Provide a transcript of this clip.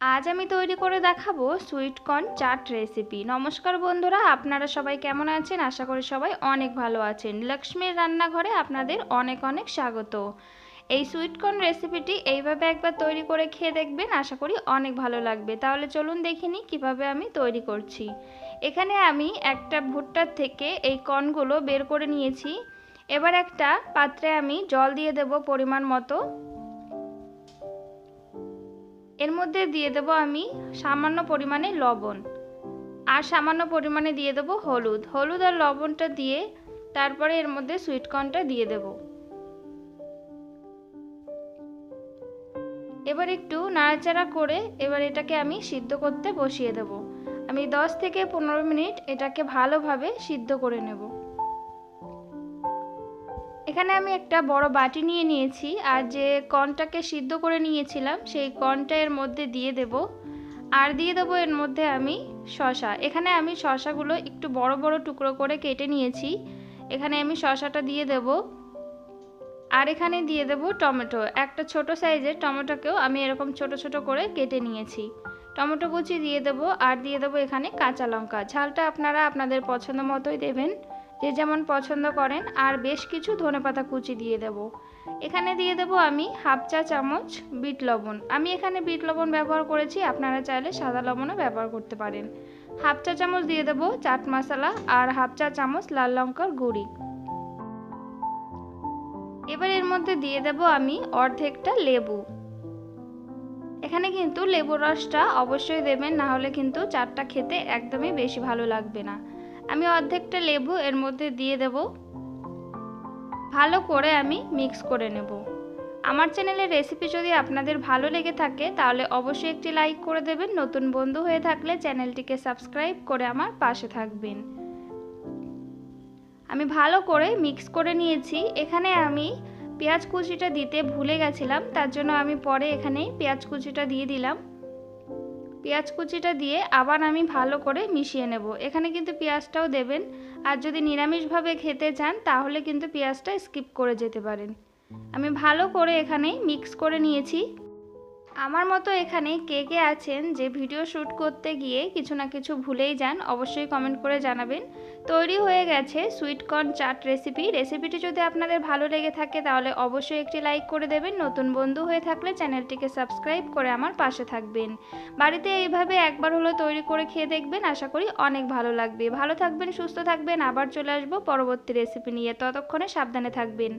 আজ আমি তৈরি করে দেখাবো সুইট কর্ন চাট রেসিপি। নমস্কার বন্ধুরা, আপনারা সবাই কেমন আছেন? আশা করি সবাই অনেক ভালো আছেন। লক্ষ্মীর রান্নাঘরে আপনাদের অনেক অনেক স্বাগত। এই সুইট কর্ন রেসিপিটি এইভাবে একবার তৈরি করে খেয়ে দেখবেন, আশা করি অনেক ভালো লাগবে। তাহলে চলুন দেখিনি কীভাবে আমি তৈরি করছি। এখানে আমি একটা ভুট্টার থেকে এই কর্নগুলো বের করে নিয়েছি। এবার একটা পাত্রে আমি জল দিয়ে দেব পরিমাণ মতো। এর মধ্যে দিয়ে দেব আমি সামান্য পরিমাণে লবণ। আর সামান্য পরিমাণে দিয়ে দেব হলুদ। হলুদ আর লবণটা দিয়ে তারপরে এর মধ্যে সুইটকর্নটা দিয়ে দেব। এবার একটু নাড়াচাড়া করে এবার এটাকে আমি সিদ্ধ করতে বসিয়ে দেব। আমি 10 থেকে পনেরো মিনিট এটাকে ভালোভাবে সিদ্ধ করে নেব। এখানে আমি একটা বড় বাটি নিয়ে নিয়েছি আর যে কর্নটাকে সিদ্ধ করে নিয়েছিলাম, সেই কর্নটা এর মধ্যে দিয়ে দেব। আর দিয়ে দেবো এর মধ্যে আমি শশা এখানে আমি শশাগুলো একটু বড় বড় টুকরো করে কেটে নিয়েছি। এখানে আমি শশাটা দিয়ে দেব। আর এখানে দিয়ে দেব টমেটো। একটা ছোট সাইজের টমেটোকেও আমি এরকম ছোট ছোট করে কেটে নিয়েছি। টমেটো কুচি দিয়ে দেব আর দিয়ে দেবো এখানে কাঁচা লঙ্কা। ঝালটা আপনারা আপনাদের পছন্দ মতোই দেবেন। যে যেমন পছন্দ করেন, আর বেশ কিছু ধনেপাতা কুচি দিয়ে দেব। এখানে দিয়ে দেব আমি হাফ চা চামচ বিট লবণ। আমি এখানে বিট লবণ ব্যবহার করেছি, আপনারা চাইলে সাদা লবণও ব্যবহার করতে পারেন। হাফ চা চামচ দিয়ে দেব চাট মশলা আর হাফ চা চামচ লাল লঙ্কার গুঁড়ি। এবার এর মধ্যে দিয়ে দেব আমি অর্ধেকটা লেবু। এখানে কিন্তু লেবুর রসটা অবশ্যই দেবেন, না হলে কিন্তু চাটটা খেতে একদমই বেশি ভালো লাগবে না। আমি অর্ধেকটা লেবু এর মধ্যে দিয়ে দেব। ভালো করে আমি মিক্স করে নেব। আমার চ্যানেলের রেসিপি যদি আপনাদের ভালো লেগে থাকে, তাহলে অবশ্যই একটি লাইক করে দেবেন। নতুন বন্ধু হয়ে থাকলে চ্যানেলটিকে সাবস্ক্রাইব করে আমার পাশে থাকবেন। আমি ভালো করে মিক্স করে নিয়েছি। এখানে আমি পেঁয়াজ কুচিটা দিতে ভুলে গেছিলাম, তার জন্য আমি পরে এখানে পেঁয়াজ কুচিটা দিয়ে দিলাম। পেঁয়াজ কুচিটা দিয়ে আবার আমি ভালো করে মিশিয়ে নেব। এখানে কিন্তু পেঁয়াজটাও দেবেন। আর যদি নিরামিষভাবে খেতে চান, তাহলে কিন্তু পেঁয়াজটা স্কিপ করে যেতে পারেন। আমি ভালো করে এখানে মিক্স করে নিয়েছি। আমার মতো এখানে কে কে আছেন যে ভিডিও শ্যুট করতে গিয়ে কিছু না কিছু ভুলেই যান, অবশ্যই কমেন্ট করে জানাবেন। তৈরি হয়ে গেছে সুইট কর্ন চাট রেসিপি রেসিপিটি যদি আপনাদের ভালো লেগে থাকে তাহলে অবশ্যই একটি লাইক করে দেবেন। নতুন বন্ধু হয়ে থাকলে চ্যানেলটিকে সাবস্ক্রাইব করে আমার পাশে থাকবেন। বাড়িতে এইভাবে একবার হলো তৈরি করে খেয়ে দেখবেন, আশা করি অনেক ভালো লাগবে। ভালো থাকবেন, সুস্থ থাকবেন। আবার চলে আসব পরবর্তী রেসিপি নিয়ে। ততক্ষণে সাবধানে থাকবেন।